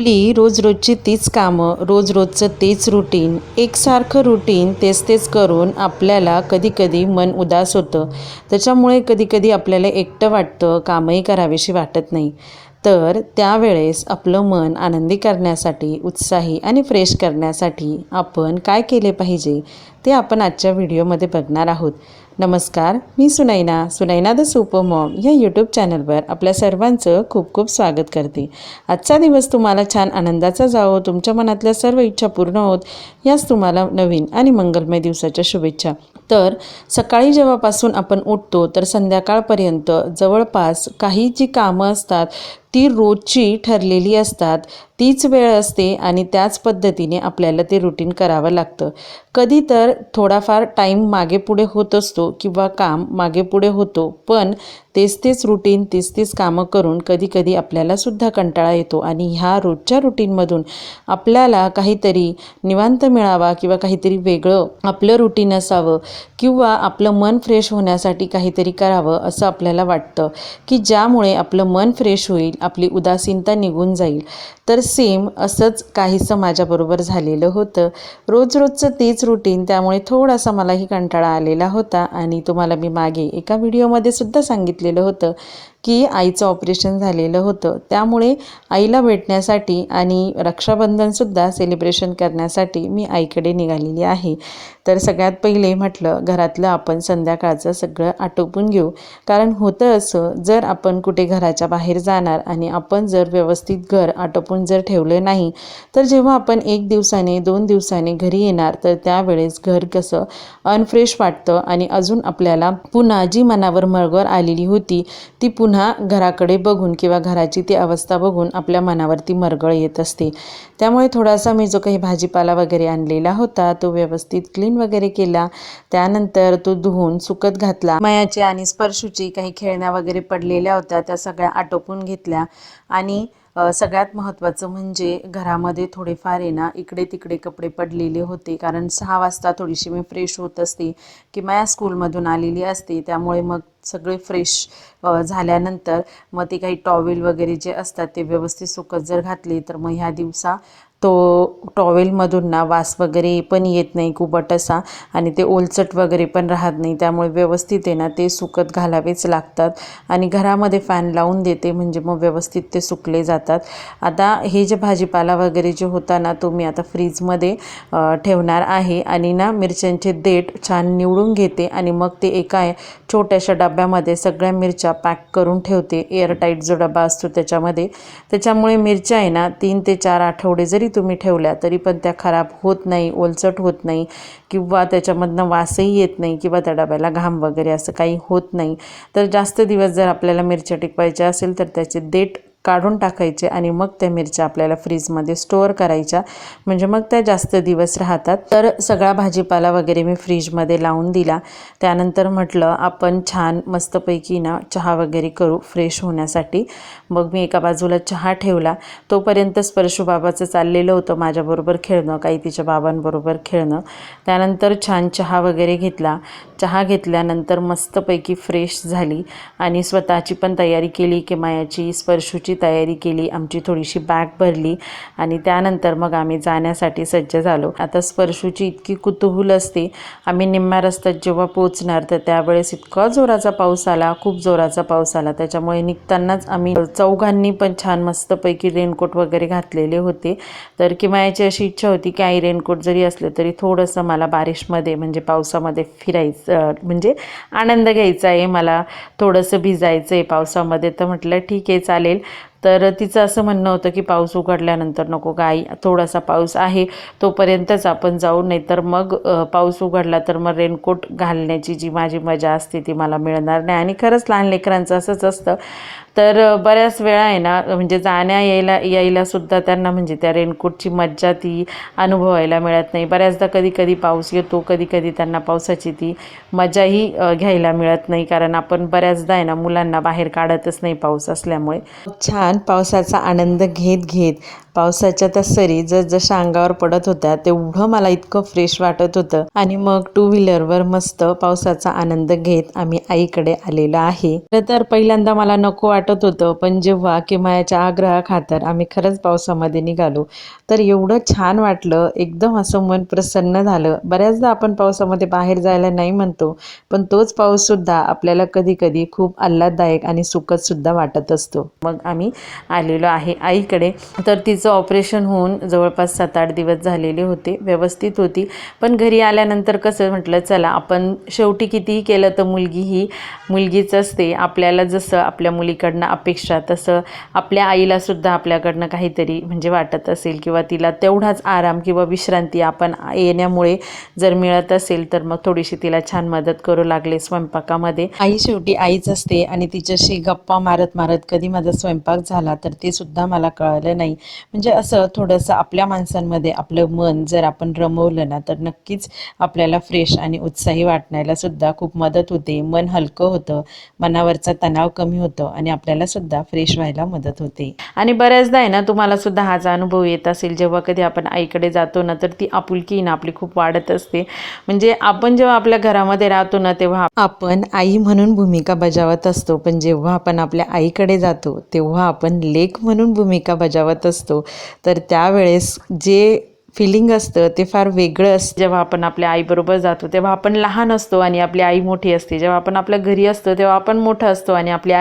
आपली रोज रोजची तीच कामं रोज रोजचं तेच रुटीन एकसारखं रुटीन तेच तेच करून आपल्याला कधीकधी मन उदास होतं. त्याच्यामुळे कधीकधी आपल्याला एकटं वाटतं कामही करावीशी वाटत नाही. तर त्यावेळेस आपलं मन आनंदी करण्यासाठी उत्साही आणि फ्रेश करण्यासाठी आपण काय केले पाहिजे ते आपण आजच्या व्हिडिओमध्ये बघणार आहोत. नमस्कार मी Sunaina. Sunaina the super mom या यूट्यूब चॅनलवर आपल्या सर्वांचं खूप खूप स्वागत करते. आजचा दिवस तुम्हाला छान आनंदाचा जावो तुमच्या मनातल्या सर्व इच्छा पूर्ण होत याच तुम्हाला नवीन आणि मंगलमय दिवसाच्या शुभेच्छा. तर सकाळी जेव्हापासून आपण उठतो तर संध्याकाळपर्यंत जवळपास काही जी कामं असतात ती रोजची ठरलेली असतात. तीच वेळ असते आणि त्याच पद्धतीने आपल्याला ते रुटीन करावं लागतं. कधी तर थोडाफार टाईम मागे पुढे होत असतो किंवा काम मागे पुढे होतो पण तेच तेच रुटीन तेच तेच कामं करून कधीकधी आपल्यालासुद्धा कंटाळा येतो. आणि ह्या रोजच्या रुटीनमधून आपल्याला काहीतरी निवांत मिळावा किंवा काहीतरी वेगळं आपलं रुटीन असावं किंवा आपलं मन फ्रेश होण्यासाठी काहीतरी करावं असं आपल्याला वाटतं की ज्यामुळे आपलं मन फ्रेश होईल आपली उदासीनता निघून जाईल. तर सेम असंच काहीसं माझ्याबरोबर झालेलं होतं. रोज रोजचं तेच रुटीन त्यामुळे थोडासा मलाही कंटाळा आलेला होता आणि तुम्हाला मी मागे एका व्हिडिओमध्ये सुद्धा सांगितलं सांगितलेलं होतं की आईचं ऑपरेशन झालेलं होतं. त्यामुळे आईला भेटण्यासाठी आणि रक्षाबंधनसुद्धा सेलिब्रेशन करण्यासाठी मी आईकडे निघालेली आहे. तर सगळ्यात पहिले म्हटलं घरातलं आपण संध्याकाळचं सगळं आटोपून घेऊ. कारण होतं असं जर आपण कुठे घराच्या बाहेर जाणार आणि आपण जर व्यवस्थित घर आटोपून जर ठेवलं नाही तर जेव्हा आपण एक दिवसाने दोन दिवसाने घरी येणार तर त्यावेळेस घर कसं अनफ्रेश वाटतं आणि अजून आपल्याला पुन्हा जी मनावर मळगळ आलेली होती ती पुन्हा घराकडे बघून किंवा घराची ती अवस्था बघून आपल्या मनावरती मरगळ येत असते. त्यामुळे थोडासा मी जो काही भाजीपाला वगैरे आणलेला होता तो व्यवस्थित क्लीन वगैरे केला. त्यानंतर तो धुवून सुकत घातला. मयाची आणि स्पर्शूची काही खेळण्या वगैरे पडलेल्या होत्या त्या सगळ्या आटोपून घेतल्या. आणि सगळ्यात महत्त्वाचं म्हणजे घरामध्ये थोडेफार आहे ना इकडे तिकडे कपडे पडलेले होते. कारण सहा वाजता थोडीशी मी फ्रेश होत असते की माया स्कूलमधून आलेली असते. त्यामुळे मग सगळे फ्रेश झाल्यानंतर मग ते काही टॉवेल वगैरे जे असतात ते व्यवस्थित सुकत जर घातले तर मग ह्या दिवसा तो टॉवेलमधून ना वास वगैरे पण येत नाही कुबट असा आणि ते ओलचट वगैरे पण राहत नाही. त्यामुळे व्यवस्थित आहे ना ते सुकत घालावेच लागतात आणि घरामध्ये फॅन लावून देते म्हणजे मग व्यवस्थित ते सुकले जातात. आता हे जे भाजीपाला वगैरे जे होता ना तो मी आता फ्रीजमध्ये ठेवणार आहे आणि ना मिरच्यांचे देठ छान निवडून घेते आणि मग ते एका छोट्याशा डब्यामध्ये सगळ्या मिरच्या पॅक करून ठेवते. एअरटाईट जो डबा असतो त्याच्यामध्ये. त्याच्यामुळे मिरच्या आहे ना तीन ते चार आठवडे जरी तुम्ही ठेवल्या तरी पण त्या खराब होत नाही ओलचट होत नाही किंवा त्याच्यामधनं वासही येत नाही किंवा त्या डब्याला घाम वगैरे असं काही होत नाही. तर जास्त दिवस जर आपल्याला मिरच्या टिकवायच्या असेल तर त्याचे देठ काढून टाकायचे आणि मग त्या मिरच्या आपल्याला फ्रीजमध्ये स्टोअर करायच्या. म्हणजे मग त्या जास्त दिवस राहतात. तर सगळा भाजीपाला वगैरे मी फ्रीजमध्ये लावून दिला. त्यानंतर म्हटलं आपण छान मस्तपैकी ना चहा वगैरे करू फ्रेश होण्यासाठी. मग मी एका बाजूला चहा ठेवला. तोपर्यंत स्पर्शू बाबाचं चाललेलं होतं माझ्याबरोबर खेळणं काही तिच्या बाबांबरोबर खेळणं. त्यानंतर छान चहा वगैरे घेतला. चहा घेतल्यानंतर मस्तपैकी फ्रेश झाली आणि स्वतःची पण तयारी केली की मायाची स्पर्शूची तयारी केली आमची थोडीशी बॅग भरली आणि त्यानंतर मग आम्ही जाण्यासाठी सज्ज झालो. आता स्पर्शूची इतकी कुतूहल असते आम्ही निम्म्या रस्त्यात जेव्हा पोचणार तर त्यावेळेस इतका जोराचा पाऊस आला खूप जोराचा पाऊस आला. त्याच्यामुळे निघतानाच आम्ही चौघांनी पण छान मस्तपैकी रेनकोट वगैरे घातलेले होते. तर किमायाची अशी इच्छा होती की आई रेनकोट जरी असलं तरी थोडंसं मला बारिशमध्ये म्हणजे पावसामध्ये फिरायचं म्हणजे आनंद घ्यायचा आहे मला थोडंसं भिजायचं आहे पावसामध्ये. तर म्हटलं ठीक आहे चालेल. तर तिचं असं म्हणणं होतं की पाऊस उघडल्यानंतर नको गाई थोडासा पाऊस आहे तोपर्यंतच आपण जाऊ. नाही तर मग पाऊस उघडला तर मग रेनकोट घालण्याची जी माझी मजा असते ती मला मिळणार नाही. आणि खरंच लहान लेकरांचं असंच असतं. तर बऱ्याच वेळा आहे ना म्हणजे जाण्या यायला यायला सुद्धा त्यांना म्हणजे त्या रेनकोटची मज्जा ती अनुभवायला मिळत नाही. बऱ्याचदा कधी कधी पाऊस येतो कधी कधी त्यांना पावसाची ती मजाही घ्यायला मिळत नाही. कारण आपण बऱ्याचदा आहे ना मुलांना बाहेर काढतच नाही पाऊस असल्यामुळे. छान. छान पावसाचा आनंद घेत घेत पावसाच्या त्या सरी जसजशा अंगावर पडत होत्या तेवढं मला इतकं फ्रेश वाटत होतं. आणि मग टू व्हीलरवर मस्त पावसाचा आनंद घेत आम्ही आईकडे आलेलो आहे. खरं तर पहिल्यांदा मला नको वाटत होतं पण जेव्हा किमायाच्या आग्रहाखातर आम्ही खरंच पावसामध्ये निघालो तर एवढं छान वाटलं एकदम असं मन प्रसन्न झालं. बऱ्याचदा आपण पावसामध्ये बाहेर जायला नाही म्हणतो पण तोच पाऊससुद्धा आपल्याला कधी कधी खूप आल्हाददायक आणि सुखदसुद्धा वाटत असतो. मग आम्ही आलेलो आहे आईकडे. तर तिचं ऑपरेशन होऊन जवळपास सात आठ दिवस झालेले होते व्यवस्थित होती. पण घरी आल्यानंतर कसं म्हटलं चला आपण शेवटी कितीही केलं तर मुलगी ही मुलगीच असते. आपल्याला जसं आपल्या मुलीकडनं अपेक्षा तसं आपल्या आईलासुद्धा आपल्याकडनं काहीतरी म्हणजे वाटत असेल किंवा तिला तेवढाच आराम किंवा विश्रांती आपण येण्यामुळे जर मिळत असेल तर मग थोडीशी तिला छान मदत करू लागले स्वयंपाकामध्ये. आई शेवटी आईच असते आणि तिच्याशी गप्पा मारत मारत कधी माझा स्वयंपाक झाला तर ते सुद्धा मला कळलं नाही. म्हणजे असं थोडंसं आपल्या माणसांमध्ये आपलं मन जर आपण रमवलं ना तर नक्कीच आपल्याला फ्रेश आणि उत्साही वाटण्याला सुद्धा खूप मदत होते. मन हलकं होतं मनावरचा तणाव कमी होतं आणि आपल्याला सुद्धा फ्रेश व्हायला मदत होते. आणि बऱ्याचदा आहे ना तुम्हाला सुद्धा हाचा अनुभव येत असेल जेव्हा कधी आपण आईकडे जातो ना तर ती आपुलकी ना आपली खूप वाढत असते. म्हणजे आपण जेव्हा आपल्या घरामध्ये राहतो ना तेव्हा आपण आई म्हणून भूमिका बजावत असतो पण जेव्हा आपण आपल्या आईकडे जातो तेव्हा आपण लेख म्हणून भूमिका बजावत असतो तर त्यावेळेस जे फिलिंग असतं ते फार वेगळं असतं. जेव्हा आपण आपल्या आईबरोबर जातो तेव्हा आपण लहान असतो आणि आपली आई मोठी असते. जेव्हा आपण आपल्या घरी असतो तेव्हा आपण मोठं असतो आणि आपली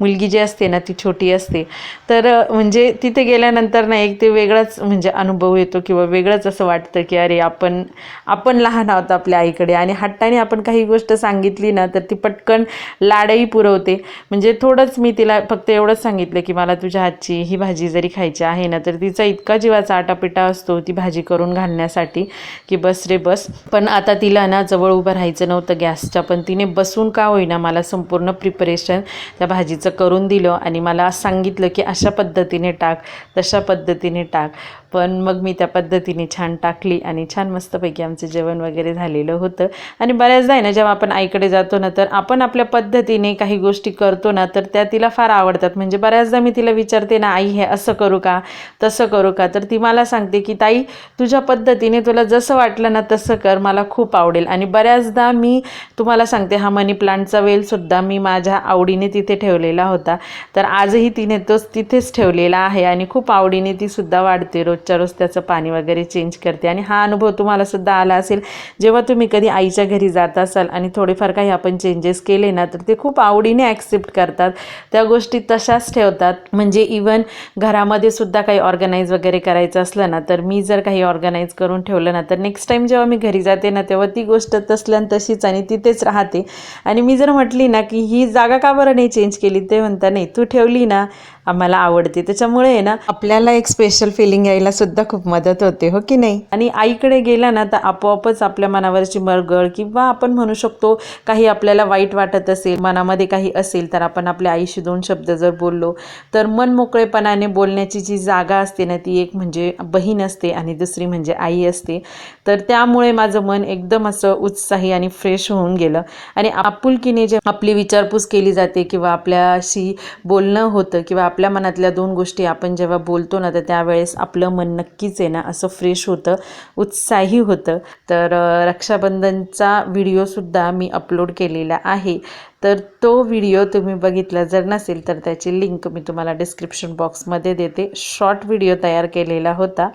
मुलगी जी असते ना ती छोटी असते. तर म्हणजे तिथे गेल्यानंतर ना एक ते वेगळाच म्हणजे अनुभव येतो किंवा वेगळंच असं वाटतं की अरे आपण आपण लहान आहोत आपल्या आईकडे. आणि हट्टाने आपण काही गोष्ट सांगितली ना तर ती पटकन लाडही पुरवते. म्हणजे थोडंच मी तिला फक्त एवढंच सांगितलं की मला तुझ्या हातची ही भाजी जरी खायची आहे ना तर तिचा इतका जीवाचा आटापिटा असतो ती भाजी भाजी करून घालण्यासाठी की बस रे बस. पण आता तिला ना जवळ उभं राहायचं नव्हतं गॅसच्या पण तिने बसून का होईना मला संपूर्ण प्रिपरेशन त्या भाजीचं करून दिलं आणि मला सांगितलं की अशा पद्धतीने टाक तशा पद्धतीने टाक. पण मग मी त्या पद्धतीने छान टाकली आणि छान मस्तपैकी आमचं जेवण वगैरे झालेलं होतं. आणि बऱ्याचदा आहे ना जेव्हा आपण आईकडे जातो ना तर आपण आपल्या पद्धतीने काही गोष्टी करतो ना तर त्या तिला फार आवडतात. म्हणजे बऱ्याचदा मी तिला विचारते ना आई हे असं करू का? तसं करू का? तर ती मला सांगते की ताई तुझ्या पद्धतीने तुला जसं वाटलं ना तसं कर मला खूप आवडेल. आणि बऱ्याचदा मी तुम्हाला सांगते हा मनी प्लांटचा वेलसुद्धा मी माझ्या आवडीने तिथे ठेवलेला होता. तर आजही तिने तोच तिथेच ठेवलेला आहे आणि खूप आवडीने तीसुद्धा वाढते. रोजच्या रोज त्याचं पाणी वगैरे चेंज करते. आणि हा अनुभव तुम्हाला सुद्धा आला असेल. जेव्हा तुम्ही कधी आईच्या घरी जात असाल आणि थोडेफार काही आपण चेंजेस केले ना तर ते खूप आवडीने ॲक्सेप्ट करतात. त्या गोष्टी तशाच ठेवतात. म्हणजे इवन घरामध्ये सुद्धा काही ऑर्गनाईज वगैरे करायचं असलं ना तर मी जर काही ऑर्गनाईज करून ठेवलं ना तर नेक्स्ट टाईम जेव्हा मी घरी जाते ना तेव्हा ती गोष्ट तसल्या न तशीच आणि तिथेच राहते. आणि मी जर म्हटली ना की ही जागा का बरं नाही चेंज केली? ते म्हणता नाही तू ठेवली ना आम्हाला आवडते. त्याच्यामुळे ना आपल्याला एक स्पेशल फिलिंग यायला सुद्धा खूप मदत होते हो की नाही? आणि आईकडे गेला ना तर आपोआपच आपल्या मनावरची मरगळ किंवा आपण म्हणू शकतो काही आपल्याला वाईट वाटत असेल मनामध्ये काही असेल तर आपण आपल्या आईशी दोन शब्द जर बोललो तर मन मोकळेपणाने बोलण्याची जी जागा असते ना ती एक म्हणजे बहीण असते आणि दुसरी म्हणजे आई असते. तर त्यामुळे माझं मन एकदम असं उत्साही आणि फ्रेश होऊन गेलं. आणि आपुलकीने जे आपली विचारपूस केली जाते किंवा आपल्याशी बोलणं होतं किंवा आपल्या मनातल्या दोन गोष्टी आपण जेव्हा बोलतो ना तर त्यावेळेस आपलं मन नक्कीच आहे ना असं फ्रेश होतं उत्साही होतं. तर रक्षाबंधनचा व्हिडिओसुद्धा मी अपलोड केलेला आहे. तर तो व्हिडिओ तुम्ही बघितला जर नसेल तर त्याची लिंक मी तुम्हाला डिस्क्रिप्शन बॉक्समध्ये देते. शॉर्ट व्हिडिओ तयार केलेला होता.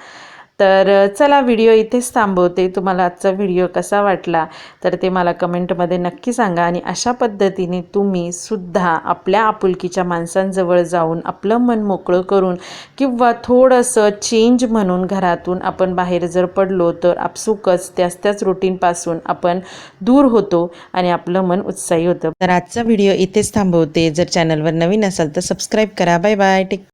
तर चला व्हिडिओ इथेच थांबवते. तुम्हाला आजचा व्हिडिओ कसा वाटला तर ते मला कमेंटमध्ये नक्की सांगा. आणि अशा पद्धतीने तुम्ही सुद्धा आपल्या आपुलकीच्या माणसांजवळ जाऊन आपलं मन मोकळं करून किंवा थोडंसं चेंज म्हणून घरातून आपण बाहेर जर पडलो तर आपसुकच त्याच त्याच रुटीनपासून आपण दूर होतो आणि आपलं मन उत्साही होतं. तर आजचा व्हिडिओ इथेच थांबवते. जर चॅनलवर नवीन असाल तर सबस्क्राईब करा. Bye bye take